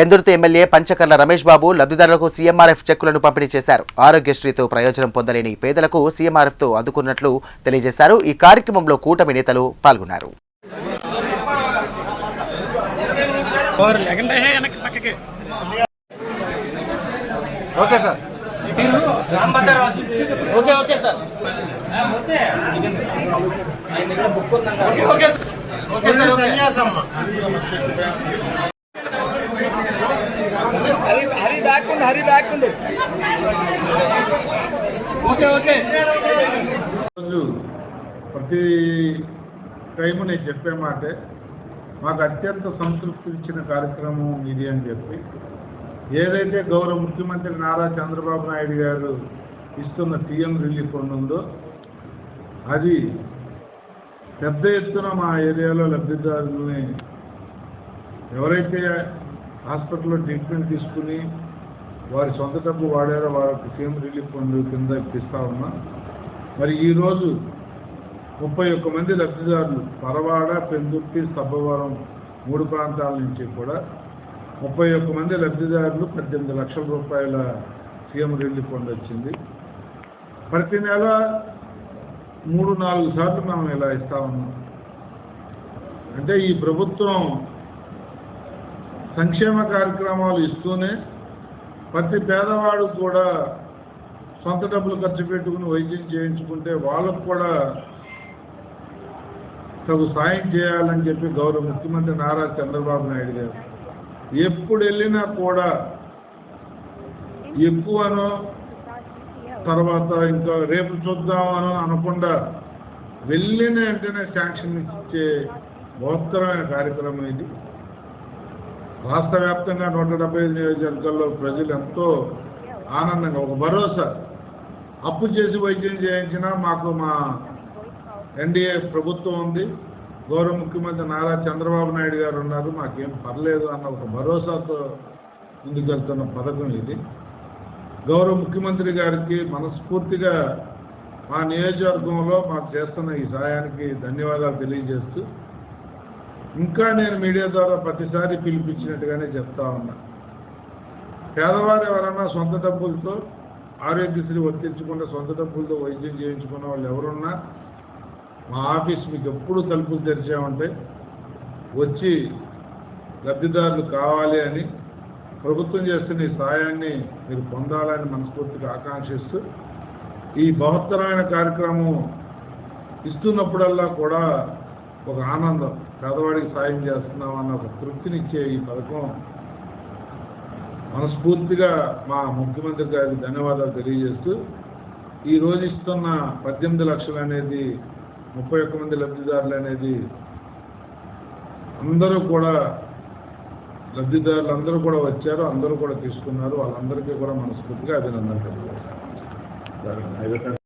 Pendurthi MLA Panchakarla Ramesh Babu లబ్ధిదారులకు CMRF చెక్కులను పంపిణీ చేశారు. ఆరోగ్యశ్రీతో ప్రయోజనం పొందలేని పేదలకు సీఎంఆర్ఎఫ్తో అందుకున్నట్లు తెలియజేశారు. ఈ కార్యక్రమంలో కూటమి నేతలు పాల్గొన్నారు. హరి హరి బ్యాక్ ఉండు హరి బ్యాక్ ఉండు. ఓకే ఓకే రోజు ప్రతి టైము నేను చెప్పే మాటే మాకు అత్యంత సంతృప్తి ఇచ్చిన కార్యక్రమం ఇది అని చెప్పి ఏదైతే గౌరవ ముఖ్యమంత్రి నారా చంద్రబాబు నాయుడు గారు ఇస్తున్న టీఎం రిలీఫ్ ఫండ్ ఉందో అది పెద్ద ఎత్తున మా ఏరియాలో లబ్ధిదారులని ఎవరైతే హాస్పిటల్లో ట్రీట్మెంట్ తీసుకుని వారి సొంత డబ్బు వాడారో వారికి సేమ్ రిలీఫ్ ఫండ్ కింద ఇప్పిస్తా ఉన్నాం. మరి ఈరోజు ముప్పై ఒక్క మంది లబ్ధిదారులు పరవాడ పెందుర్తి సబ్బవరం మూడు ప్రాంతాల నుంచి కూడా ముప్పై ఒక్క మంది లబ్ధిదారులు పద్దెనిమిది లక్షల రూపాయల సీఎం రిలీఫ్ ఫండ్ వచ్చింది. ప్రతి నెల మూడు నాలుగు సార్లు మనం ఇలా ఇస్తా ఉన్నాం. అంటే ఈ ప్రభుత్వం సంక్షేమ కార్యక్రమాలు ఇస్తూనే ప్రతి పేదవాడు కూడా సొంత డబ్బులు ఖర్చు పెట్టుకుని వైద్యం చేయించుకుంటే వాళ్ళకు కూడా తగు సాయం చేయాలని చెప్పి గౌరవ ముఖ్యమంత్రి నారా చంద్రబాబు నాయుడు గారు. ఎప్పుడు వెళ్ళినా కూడా ఎక్కువనో తర్వాత ఇంకా రేపు చూద్దామనో అనకుండా వెళ్ళిన వెంటనే శాంక్షన్ ఇచ్చే మహత్తరమైన కార్యక్రమం ఇది. రాష్ట్ర వ్యాప్తంగా నూట డెబ్బై ఐదు నియోజకవర్గాల్లో ప్రజలు ఎంతో ఆనందంగా ఒక భరోసా. అప్పు చేసి వైద్యం చేయించినా మాకు మా ఎన్డీఏ ప్రభుత్వం ఉంది. గౌరవ ముఖ్యమంత్రి నారా చంద్రబాబు నాయుడు గారు ఉన్నారు. మాకేం పర్లేదు అన్న ఒక భరోసాతో ముందుకెళ్తున్న పథకం ఇది. గౌరవ ముఖ్యమంత్రి గారికి మనస్ఫూర్తిగా మా నియోజకవర్గంలో మాకు చేస్తున్న ఈ సహాయానికి ధన్యవాదాలు తెలియజేస్తూ ఇంకా నేను మీడియా ద్వారా ప్రతిసారి పిలిపించినట్టుగానే చెప్తా ఉన్నా. పేదవారు ఎవరైనా సొంత డబ్బులతో ఆరోగ్యశ్రీ వర్తించకుండా సొంత డబ్బులతో వైద్యం చేయించుకున్న వాళ్ళు ఎవరున్నా మా ఆఫీస్ మీకు ఎప్పుడు తలుపులు తెరిచామంటే వచ్చి లబ్ధిదారులు కావాలి అని ప్రభుత్వం చేస్తున్న ఈ సాయాన్ని మీరు పొందాలని మనస్ఫూర్తిగా ఆకాంక్షిస్తూ ఈ బహత్తరమైన కార్యక్రమం ఇస్తున్నప్పుడల్లా కూడా ఒక ఆనందం. పేదవాడికి సాయం చేస్తున్నాం అన్న ఒక తృప్తినిచ్చే ఈ పథకం మనస్ఫూర్తిగా మా ముఖ్యమంత్రి గారికి ధన్యవాదాలు తెలియజేస్తూ ఈ రోజు ఇస్తున్న పద్దెనిమిది లక్షలు అనేది ముప్పై ఒక్క మంది లబ్ధిదారులు అనేది అందరూ కూడా లబ్ధిదారులు అందరూ కూడా వచ్చారు అందరూ కూడా తీసుకున్నారు. వాళ్ళందరికీ కూడా మనస్ఫూర్తిగా అభినందన తెలియజేస్తాను.